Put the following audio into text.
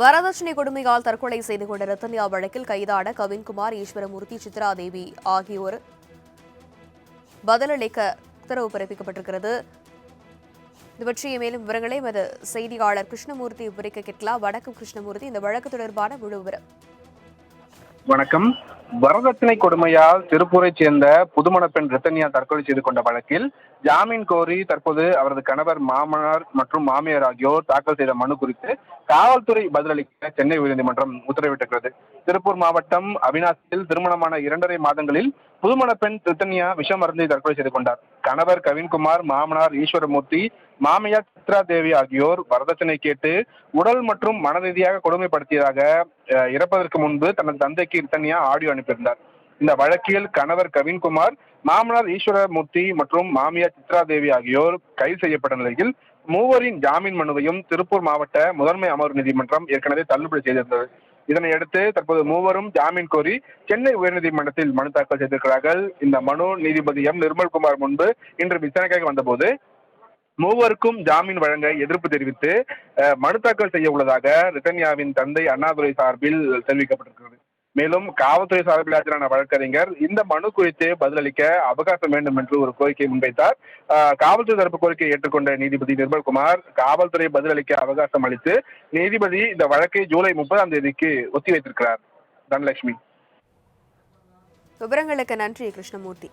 வரதட்சணை கொடுமையால் தற்கொலை செய்து கொண்ட ரத்தன்யா வழக்கில் கைதான கவின்குமார் ஈஸ்வரமூர்த்தி சித்ரா தேவி ஆகியோர். பதிலளிக்க உத்தரவு பிறப்பிக்கப்பட்டிருக்கிறது. இது பற்றிய மேலும் விவரங்களை எமது செய்தியாளர் கிருஷ்ணமூர்த்தி விவரிக்க கேட்கலாம். வணக்கம் கிருஷ்ணமூர்த்தி. இந்த வழக்கு தொடர்பான முழு விவரம். வணக்கம். வரதட்சணை கொடுமையால் திருப்பூரைச் சேர்ந்த புதுமண பெண் ரத்தன்யா தற்கொலை செய்து கொண்ட வழக்கில் ஜாமீன் கோரி தற்போது அவரது கணவர் மாமனார் மற்றும் மாமியார் ஆகியோர் தாக்கல் செய்த மனு குறித்து காவல்துறை பதிலளிக்க சென்னை உயர்நீதிமன்றம் உத்தரவிட்டிருக்கிறது. திருப்பூர் மாவட்டம் அவினாசியில் திருமணமான இரண்டரை மாதங்களில் புதுமண பெண் ரித்தன்யா விஷம் மருந்தை தற்கொலை செய்து கொண்டார். கணவர் கவின்குமார் மாமனார் ஈஸ்வரமூர்த்தி மாமியார் சித்ரா தேவி ஆகியோர் வரதட்சணை கேட்டு உடல் மற்றும் மனரீதியாக கொடுமைப்படுத்தியதாக இறப்பதற்கு முன்பு தனது தந்தைக்கு ரித்தன்யா ஆடியோ அனுப்பியிருந்தார். இந்த வழக்கில் கணவர் கவின்குமார் மாமனார் ஈஸ்வரமூர்த்தி மற்றும் மாமியார் சித்ரா தேவி ஆகியோர் கைது செய்யப்பட்ட நிலையில் மூவரின் ஜாமீன் மனுவையும் திருப்பூர் மாவட்ட முதன்மை அமர்வு நீதிமன்றம் ஏற்கனவே தள்ளுபடி செய்திருந்தது. இதனையடுத்து தற்போது மூவரும் ஜாமீன் கோரி சென்னை உயர்நீதிமன்றத்தில் மனு தாக்கல் செய்திருக்கிறார்கள். இந்த மனு நீதிபதி எம். நிர்மல்குமார் முன்பு இன்று விசாரணைக்காக வந்தபோது மூவருக்கும் ஜாமீன் வழங்க எதிர்ப்பு தெரிவித்து மனு தாக்கல் செய்ய உள்ளதாக ரிட்டன்யாவின் தந்தை அண்ணாதுரை சார்பில் தெரிவிக்கப்பட்டிருக்கிறது. மேலும் காவல்துறை சார்பில் ஆஜரான வழக்கறிஞர் இந்த மனு குறித்து பதிலளிக்க அவகாசம் வேண்டும் என்று ஒரு கோரிக்கை முன்வைத்தார். காவல்துறை தரப்பு கோரிக்கையை ஏற்றுக்கொண்ட நீதிபதி நிர்மல்குமார் காவல்துறை பதிலளிக்க அவகாசம் அளித்து நீதிபதி இந்த வழக்கை ஜூலை முப்பதாம் தேதிக்கு ஒத்திவைத்திருக்கிறார். தனலட்சுமி. விவரங்களுக்கு நன்றி கிருஷ்ணமூர்த்தி.